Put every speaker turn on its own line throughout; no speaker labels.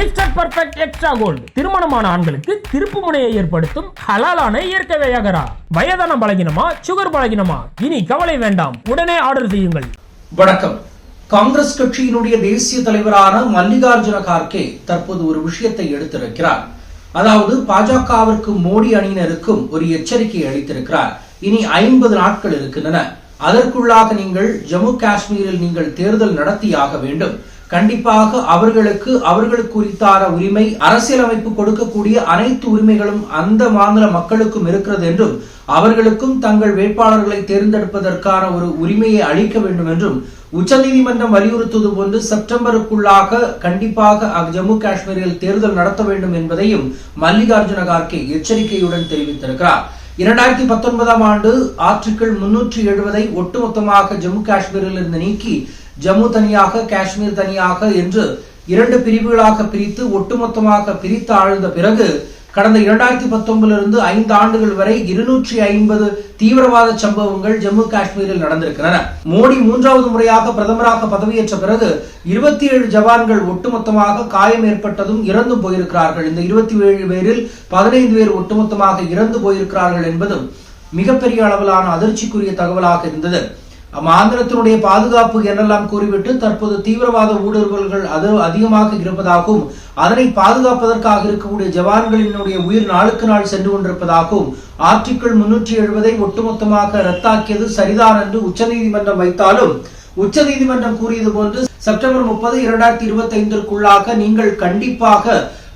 Mister perfect extra gold திருமணமான ஆண்களுக்கு திருப்பு முனையை ஏற்படுத்தும் ஹலாலான இயற்கை வையகரா. வயதான பலகினமா சுகர் பலகினமா? இனி கவலை வேண்டாம். உடனே ஆர்டர் செய்யுங்கள்.
வணக்கம். காங்கிரஸ் கட்சியினுடைய தேசிய தலைவரான மல்லிகார்ஜுன கார்கே தற்போது ஒரு விஷயத்தை எடுத்திருக்கிறார். அதாவது பாஜகவிற்கு மோடி அணியினருக்கும் ஒரு எச்சரிக்கை அளித்திருக்கிறார். இனி ஐம்பது நாட்கள் இருக்கின்றன. அதற்குள்ளாக நீங்கள் ஜம்மு காஷ்மீரில் நீங்கள் தேர்தல் நடத்தியாக வேண்டும். கண்டிப்பாக அவர்களுக்கு அவர்களுக்கு குறித்தான உரிமை அரசியலமைப்பு கொடுக்கக்கூடிய அனைத்து உரிமைகளும் அந்த மாநில மக்களுக்கும் இருக்கிறது என்றும் அவர்களுக்கும் தங்கள் வேட்பாளர்களை தேர்ந்தெடுப்பதற்கான ஒரு உரிமையை அளிக்க வேண்டும் என்றும் உச்சநீதிமன்றம் வலியுறுத்துவது போன்று செப்டம்பருக்குள்ளாக கண்டிப்பாக ஜம்மு காஷ்மீரில் தேர்தல் நடத்த வேண்டும் என்பதையும் மல்லிகார்ஜுன கார்கே எச்சரிக்கையுடன் தெரிவித்திருக்கிறார். இரண்டாயிரத்தி பத்தொன்பதாம் ஆண்டு ஆர்டிகிள் முன்னூற்றி எழுபதை ஒட்டுமொத்தமாக ஜம்மு காஷ்மீரில் இருந்து நீக்கி ஜம்மு தனியாக காஷ்மீர் தனியாக என்று இரண்டு பிரிவுகளாக பிரித்து ஒட்டுமொத்தமாக பிரித்து ஆழ்ந்த பிறகு கடந்த இரண்டாயிரத்தி பத்தொன்பதிலிருந்து ஐந்து ஆண்டுகள் வரை இருநூற்றி ஐம்பது தீவிரவாத சம்பவங்கள் ஜம்மு காஷ்மீரில் நடந்திருக்கின்றன. மோடி மூன்றாவது முறையாக பிரதமராக பதவியேற்ற பிறகு இருபத்தி ஏழு ஜவான்கள் ஒட்டுமொத்தமாக காயம் ஏற்பட்டதும் இறந்து போயிருக்கிறார்கள். இந்த இருபத்தி ஏழு பேரில் பதினைந்து பேர் ஒட்டுமொத்தமாக இறந்து போயிருக்கிறார்கள் என்பதும் மிகப்பெரிய அளவிலான அதிர்ச்சிக்குரிய தகவலாக இருந்தது. மாநிலத்தினுடைய பாதுகாப்பு என்றெல்லாம் கூறிவிட்டு தற்போது தீவிரவாத ஊடுருவல்கள் அது அதிகமாக இருப்பதாகவும் அதனை பாதுகாப்பதற்காக இருக்கக்கூடிய ஜவான்களினுடைய உயிர் நாளுக்கு நாள் சென்று கொண்டிருப்பதாகவும் ஆர்டிக்கிள் முன்னூற்றி எழுபதை ஒட்டுமொத்தமாக ரத்தாக்கியது சரிதான் என்று உச்சநீதிமன்றம் வைத்தாலும் உச்சநீதிமன்றம் கூறியது போன்று செப்டம்பர் முப்பது இரண்டாயிரத்தி இருபத்தி ஐந்திற்குள்ளாக நீங்கள் கண்டிப்பாக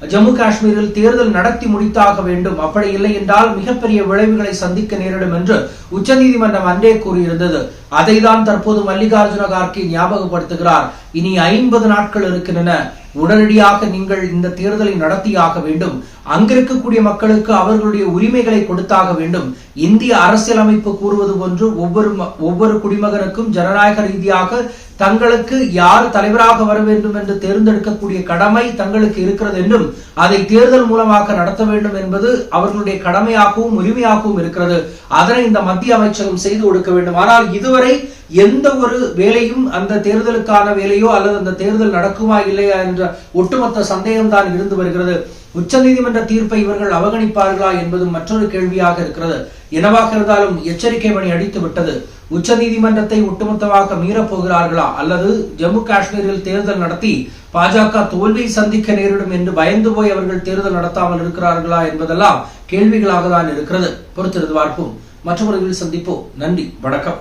ஜம்மு காஷ்மீரில் தேர்தல் நடத்தி முடித்தாக வேண்டும். அப்படி இல்லை என்றால் மிகப்பெரிய விளைவுகளை சந்திக்க நேரிடும் என்று உச்சநீதிமன்றம் அன்றே கூறியிருந்தது. அதை தான் தற்போது மல்லிகார்ஜுன கார்கே ஞாபகப்படுத்துகிறார். இனி ஐம்பது நாட்கள் இருக்கின்றன. உடனடியாக நீங்கள் இந்த தேர்தலை நடத்தியாக வேண்டும். அங்கிருக்கக்கூடிய மக்களுக்கு அவர்களுடைய உரிமைகளை கொடுத்தாக வேண்டும். இந்திய அரசியலமைப்பு கூறுவது போன்று ஒவ்வொரு ஒவ்வொரு குடிமகனுக்கும் ஜனநாயக ரீதியாக தங்களுக்கு யார் தலைவராக வர வேண்டும் என்று தேர்ந்தெடுக்கக்கூடிய கடமை தங்களுக்கு இருக்கிறது என்றும் அதை தேர்தல் மூலமாக நடத்த வேண்டும் என்பது அவர்களுடைய கடமையாகவும் உரிமையாகவும் இருக்கிறது. அதனை இந்த மத்திய அமைச்சகம் செய்து கொடுக்க வேண்டும். ஆனால் இதுவரை எந்த ஒரு வேலையும் அந்த தேர்தலுக்கான வேலையோ அல்லது அந்த தேர்தல் நடக்குமா இல்லையா என்ற ஒட்டுமொத்த சந்தேகம்தான் இருந்து வருகிறது. உச்சநீதிமன்ற தீர்ப்பை இவர்கள் அவகணிப்பார்களா என்பதும் மற்றொரு கேள்வியாக இருக்கிறது. என்னவாக இருந்தாலும் எச்சரிக்கை மணி அடித்து விட்டது. உச்சநீதிமன்றத்தை ஒட்டுமொத்தமாக மீறப்போகிறார்களா அல்லது ஜம்மு காஷ்மீரில் தேர்தல் நடத்தி பாஜக தோல்வியை சந்திக்க நேரிடும் என்று பயந்து போய் அவர்கள் தேர்தல் நடத்தாமல் இருக்கிறார்களா என்பதெல்லாம் கேள்விகளாக தான் இருக்கிறது. பொறுத்திருந்து பார்ப்போம். மற்றவர்களில் சந்திப்போம். நன்றி. வணக்கம்.